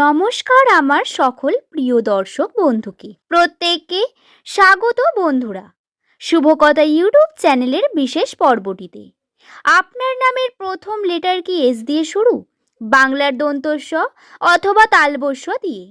নমস্কার আমার সকল প্রিয় দর্শক বন্ধুকে। প্রত্যেককে স্বাগত বন্ধুরা। শুভকথা ইউটিউব চ্যানেলের বিশেষ পর্বটিতে। আপনার নামের প্রথম লেটার কি এস দিয়ে শুরু? বাংলার দন্তস্ব অথবা তালবস্য দিয়ে?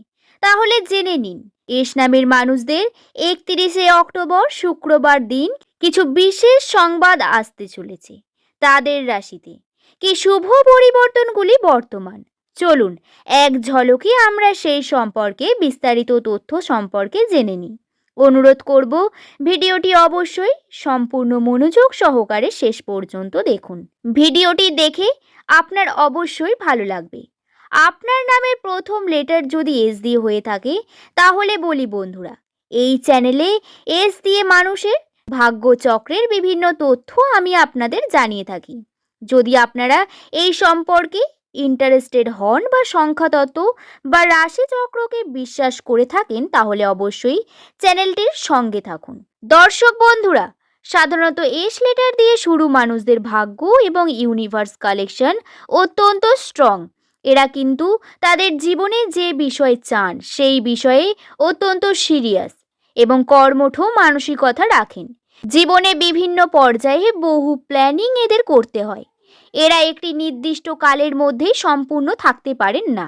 তাহলে জেনে নিন, এস নামের মানুষদের একত্রিশে অক্টোবর শুক্রবার দিন কিছু বিশেষ সংবাদ আসতে চলেছে। তাদের রাশিতে। কি শুভ পরিবর্তনগুলি বর্তমান? চলুন, এক ঝলকে আমরা সেই সম্পর্কে বিস্তারিত তথ্য সম্পর্কে জেনে নিই। অনুরোধ করব, ভিডিওটি অবশ্যই সম্পূর্ণ মনোযোগ সহকারে শেষ পর্যন্ত দেখুন। ভিডিওটি দেখে আপনার অবশ্যই ভালো লাগবে। আপনার নামের প্রথম লেটার যদি এস দিয়ে হয়ে থাকে, তাহলে বলি বন্ধুরা, এই চ্যানেলে এস দিয়ে মানুষের ভাগ্যচক্রের বিভিন্ন তথ্য আমি আপনাদের জানিয়ে থাকি। যদি আপনারা এই সম্পর্কে ইন্টারেস্টেড হন বা সংখ্যাতত্ত্ব বা রাশিচক্রকে বিশ্বাস করে থাকেন, তাহলে অবশ্যই চ্যানেলটির সঙ্গে থাকুন। দর্শক বন্ধুরা, সাধারণত এস লেটার দিয়ে শুরু মানুষদের ভাগ্য এবং ইউনিভার্স কালেকশন অত্যন্ত স্ট্রং। এরা কিন্তু তাদের জীবনে যে বিষয় চান, সেই বিষয়ে অত্যন্ত সিরিয়াস এবং কর্মঠ মানসিকতা রাখেন। জীবনে বিভিন্ন পর্যায়ে বহু প্ল্যানিং এদের করতে হয়। এরা একটি নির্দিষ্ট কালের মধ্যেই সম্পূর্ণ থাকতে পারেন না।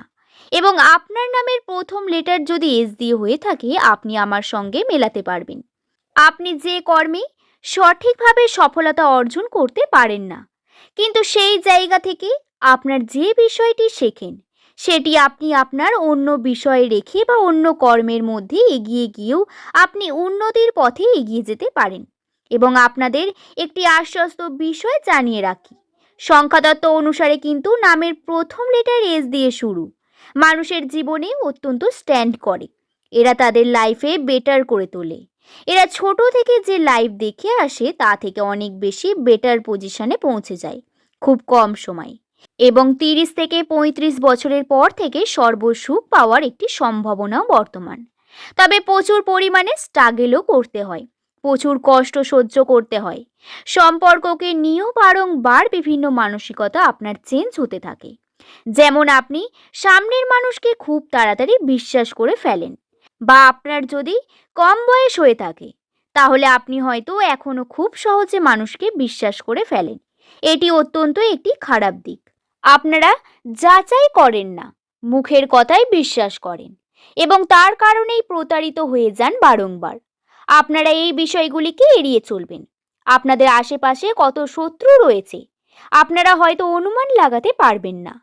এবং আপনার নামের প্রথম লেটার যদি এস দিয়ে হয়ে থাকে, আপনি আমার সঙ্গে মেলাতে পারবেন। আপনি যে কর্মে সঠিকভাবে সফলতা অর্জন করতে পারেন না, কিন্তু সেই জায়গা থেকে আপনার যে বিষয়টি শেখেন, সেটি আপনি আপনার অন্য বিষয়ে রেখে বা অন্য কর্মের মধ্যে এগিয়ে গিয়েও আপনি উন্নতির পথে এগিয়ে যেতে পারেন। এবং আপনাদের একটি আশ্বস্ত বিষয় জানিয়ে রাখি সংখ্যাতত্ত্ব অনুসারে কিন্তু নামের প্রথম লেটার এস দিয়ে শুরু। মানুষের জীবনে অত্যন্ত স্ট্যান্ড করে। এরা তাদের লাইফে বেটার করে তোলে। এরা ছোট থেকে যে লাইফ দেখে আসে, তা থেকে অনেক বেশি বেটার পজিশনে পৌঁছে যায়, খুব কম সময়। এবং তিরিশ থেকে পঁয়ত্রিশ বছরের পর থেকে সর্বসুখ পাওয়ার একটি সম্ভাবনাও বর্তমান। তবে প্রচুর পরিমাণে স্ট্রাগেলও করতে হয়। প্রচুর কষ্ট সহ্য করতে হয়। সম্পর্ককে নিয়েও বারংবার বিভিন্ন মানসিকতা আপনার চেঞ্জ হতে থাকে। যেমন আপনি সামনের মানুষকে খুব তাড়াতাড়ি বিশ্বাস করে ফেলেন বা আপনার যদি কম বয়স হয়ে থাকে, তাহলে আপনি হয়তো এখনও খুব সহজে মানুষকে বিশ্বাস করে ফেলেন। এটি অত্যন্ত একটি খারাপ দিক। আপনারা যাচাই করেন না, মুখের কথায় বিশ্বাস করেন এবং তার কারণেই প্রতারিত হয়ে যান বারংবার। আপনারা এই বিষয়গুলিকে এড়িয়ে চলবেন। আপনাদের আশেপাশে কত শত্রু রয়েছে, আপনারা হয়তো অনুমান লাগাতে পারবেন না।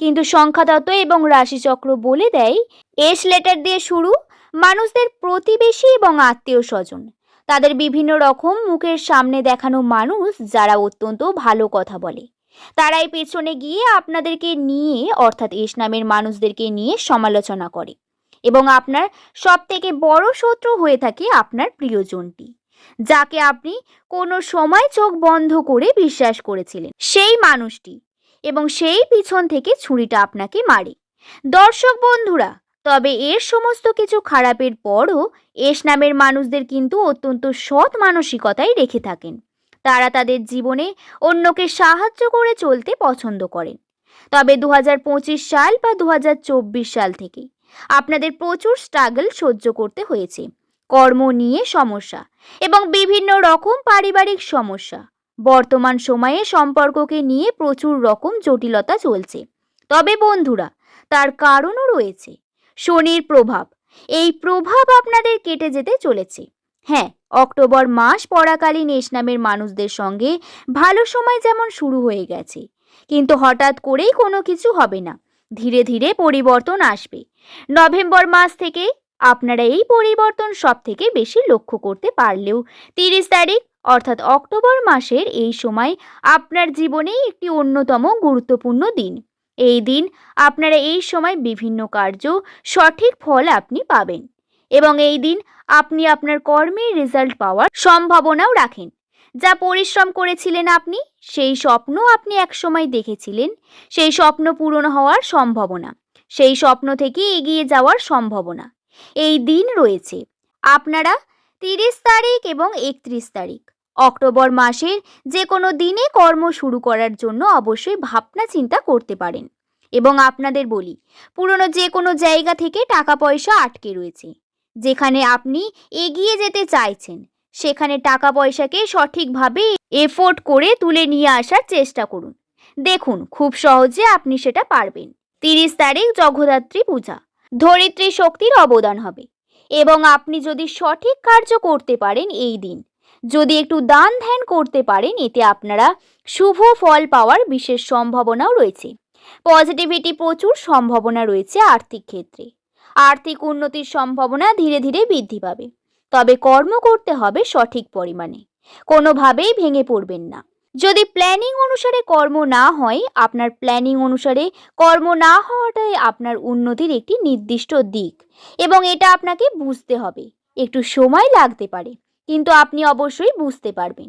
কিন্তু সংখ্যাতত্ত্ব এবং রাশিচক্র বলে দেয়, এস লেটার দিয়ে শুরু, মানুষদের প্রতিবেশী এবং আত্মীয় স্বজন তাদের বিভিন্ন রকম মুখের সামনে দেখানো মানুষ যারা অত্যন্ত ভালো কথা বলে। তারাই পেছনে গিয়ে আপনাদেরকে নিয়ে, অর্থাৎ এস নামের মানুষদেরকে নিয়ে সমালোচনা করে। এবং আপনার সব থেকে বড় শত্রু হয়ে থাকে আপনার প্রিয়জনটি, যাকে আপনি কোনো সময় চোখ বন্ধ করে বিশ্বাস করেছিলেন। সেই মানুষটি এবং সেই পিছন থেকে ছুরিটা আপনাকে মারে। দর্শক বন্ধুরা, তবে এর সমস্ত কিছু খারাপের পরও এস নামের মানুষদের কিন্তু অত্যন্ত সৎ মানসিকতাই রেখে থাকেন। তারা তাদের জীবনে অন্যকে সাহায্য করে চলতে পছন্দ করেন। তবে দু হাজার পঁচিশ সাল বা দু হাজার চব্বিশ সাল থেকে আপনাদের প্রচুর স্ট্রাগল সহ্য করতে হয়েছে। কর্ম নিয়ে সমস্যা এবং বিভিন্ন রকম পারিবারিক সমস্যা। বর্তমান সময়ে সম্পর্ককে নিয়ে প্রচুর রকম জটিলতা চলছে। তবে বন্ধুরা, তার কারণও রয়েছে। শনির প্রভাব। এই প্রভাব আপনাদের কেটে যেতে চলেছে। হ্যাঁ অক্টোবর মাস পড়াকালীন এস নামের মানুষদের সঙ্গে ভালো সময় যেমন শুরু হয়ে গেছে, কিন্তু হঠাৎ করেই কোনো কিছু হবে না। ধীরে ধীরে পরিবর্তন আসবে। নভেম্বর মাস থেকে আপনারা এই পরিবর্তন সব থেকে বেশি লক্ষ্য করতে পারলেও তিরিশ তারিখ অর্থাৎ অক্টোবর মাসের এই সময় আপনার জীবনেই একটি অন্যতম গুরুত্বপূর্ণ দিন। এই দিন আপনারা এই সময় বিভিন্ন কার্য সঠিক ফল আপনি পাবেন এবং এই দিন আপনি আপনার কর্মের রেজাল্ট পাওয়ার সম্ভাবনাও রাখেন। যা পরিশ্রম করেছিলেন আপনি, সেই স্বপ্ন আপনি একসময় দেখেছিলেন। সেই স্বপ্ন পূরণ হওয়ার সম্ভাবনা, সেই স্বপ্ন থেকে এগিয়ে যাওয়ার সম্ভাবনা। এই দিন রয়েছে, আপনারা তিরিশ তারিখ এবং একত্রিশ তারিখ। অক্টোবর মাসের যে কোনো দিনে কর্ম শুরু করার জন্য অবশ্যই ভাবনা চিন্তা করতে পারেন। এবং আপনাদের বলি, পুরনো যে কোনো জায়গা থেকে টাকা পয়সা আটকে রয়েছে, যেখানে আপনি এগিয়ে যেতে চাইছেন। সেখানে টাকা পয়সাকে সঠিকভাবে এফোর্ট করে তুলে নিয়ে আসার চেষ্টা করুন। দেখুন, খুব সহজে আপনি সেটা পারবেন। তিরিশ তারিখ জগদ্ধাত্রী পূজা। ধরিত্রী শক্তির অবদান হবে। এবং আপনি যদি সঠিক কার্য করতে পারেন এই দিন, যদি একটু দান ধ্যান করতে পারেন, এতে আপনারা শুভ ফল পাওয়ার বিশেষ সম্ভাবনাও রয়েছে। পজিটিভিটি প্রচুর সম্ভাবনা রয়েছে আর্থিক ক্ষেত্রে। আর্থিক উন্নতির সম্ভাবনা ধীরে ধীরে বৃদ্ধি পাবে। তবে কর্ম করতে হবে সঠিক পরিমাণে। কোনোভাবেই ভেঙে পড়বেন না। যদি প্ল্যানিং অনুসারে কর্ম না হয়, আপনার প্ল্যানিং অনুসারে কর্ম না হওয়াটাই আপনার উন্নতির একটি নির্দিষ্ট দিক এবং এটা আপনাকে বুঝতে হবে। একটু সময় লাগতে পারে, কিন্তু আপনি অবশ্যই বুঝতে পারবেন।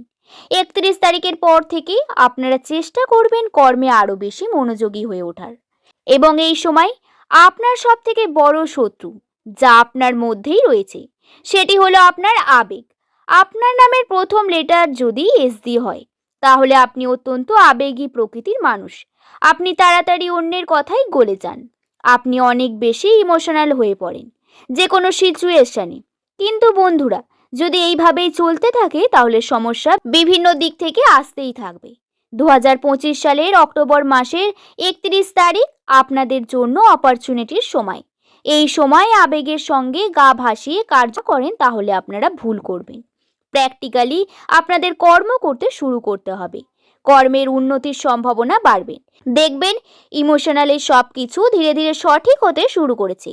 একত্রিশ তারিখের পর থেকে আপনারা চেষ্টা করবেন কর্মে আরও বেশি মনোযোগী হয়ে ওঠার। এবং এই সময় আপনার সব থেকে বড় শত্রু, যা আপনার মধ্যেই রয়েছে। সেটি হলো আপনার আবেগ। আপনার নামের প্রথম লেটার যদি এস দি হয়, তাহলে আপনি অত্যন্ত আবেগী প্রকৃতির মানুষ। আপনি তাড়াতাড়ি অন্যের কথাই গলে যান। আপনি অনেক বেশি ইমোশনাল হয়ে পড়েন যে কোনো সিচুয়েশনে কিন্তু বন্ধুরা, যদি এইভাবেই চলতে থাকে, তাহলে সমস্যা বিভিন্ন দিক থেকে আসতেই থাকবে। দু হাজার পঁচিশ সালের অক্টোবর মাসের একত্রিশ তারিখ আপনাদের জন্য অপরচুনিটির সময়। এই সময় আবেগের সঙ্গে গা ভাসিয়ে কার্য করেন তাহলে আপনারা ভুল করবেন। প্র্যাকটিক্যালি আপনাদের কর্ম করতে শুরু করতে হবে। কর্মের উন্নতির সম্ভাবনা বাড়বে। দেখবেন ইমোশনালি সব কিছু ধীরে ধীরে সঠিক হতে শুরু করেছে।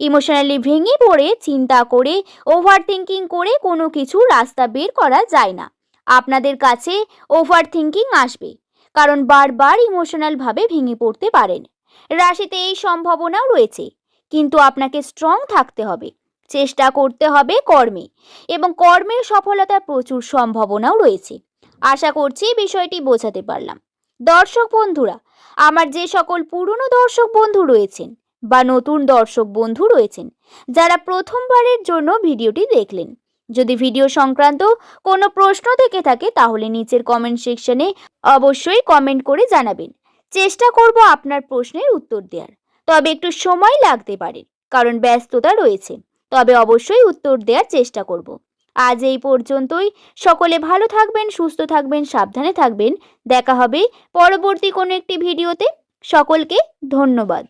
ইমোশনালি ভেঙে পড়ে, চিন্তা করে ওভার থিঙ্কিং করে কোনো কিছু রাস্তা বের করা যায় না। আপনাদের কাছে ওভার থিঙ্কিং আসবে, কারণ বারবার ইমোশনালভাবে ভেঙে পড়তে পারেন। রাশিতে এই সম্ভাবনাও রয়েছে। কিন্তু আপনাকে স্ট্রং থাকতে হবে। চেষ্টা করতে হবে কর্মে। এবং কর্মের সফলতার প্রচুর সম্ভাবনাও রয়েছে। আশা করছি বিষয়টি বোঝাতে পারলাম। দর্শক বন্ধুরা, আমার যে সকল পুরনো দর্শক বন্ধু রয়েছেন বা নতুন দর্শক বন্ধু রয়েছেন, যারা প্রথমবারের জন্য ভিডিওটি দেখলেন, যদি ভিডিও সংক্রান্ত কোনো প্রশ্ন থেকে থাকে, তাহলে নিচের কমেন্ট সেকশনে অবশ্যই কমেন্ট করে জানাবেন। চেষ্টা করব আপনার প্রশ্নের উত্তর দেওয়ার তবে একটু সময় লাগতে পারে, কারণ ব্যস্ততা রয়েছে। তবে অবশ্যই উত্তর দেওয়ার চেষ্টা করব। আজ এই পর্যন্তই। সকলে ভালো থাকবেন, সুস্থ থাকবেন, সাবধানে থাকবেন। দেখা হবে পরবর্তী কোনো একটি ভিডিওতে। সকলকে ধন্যবাদ।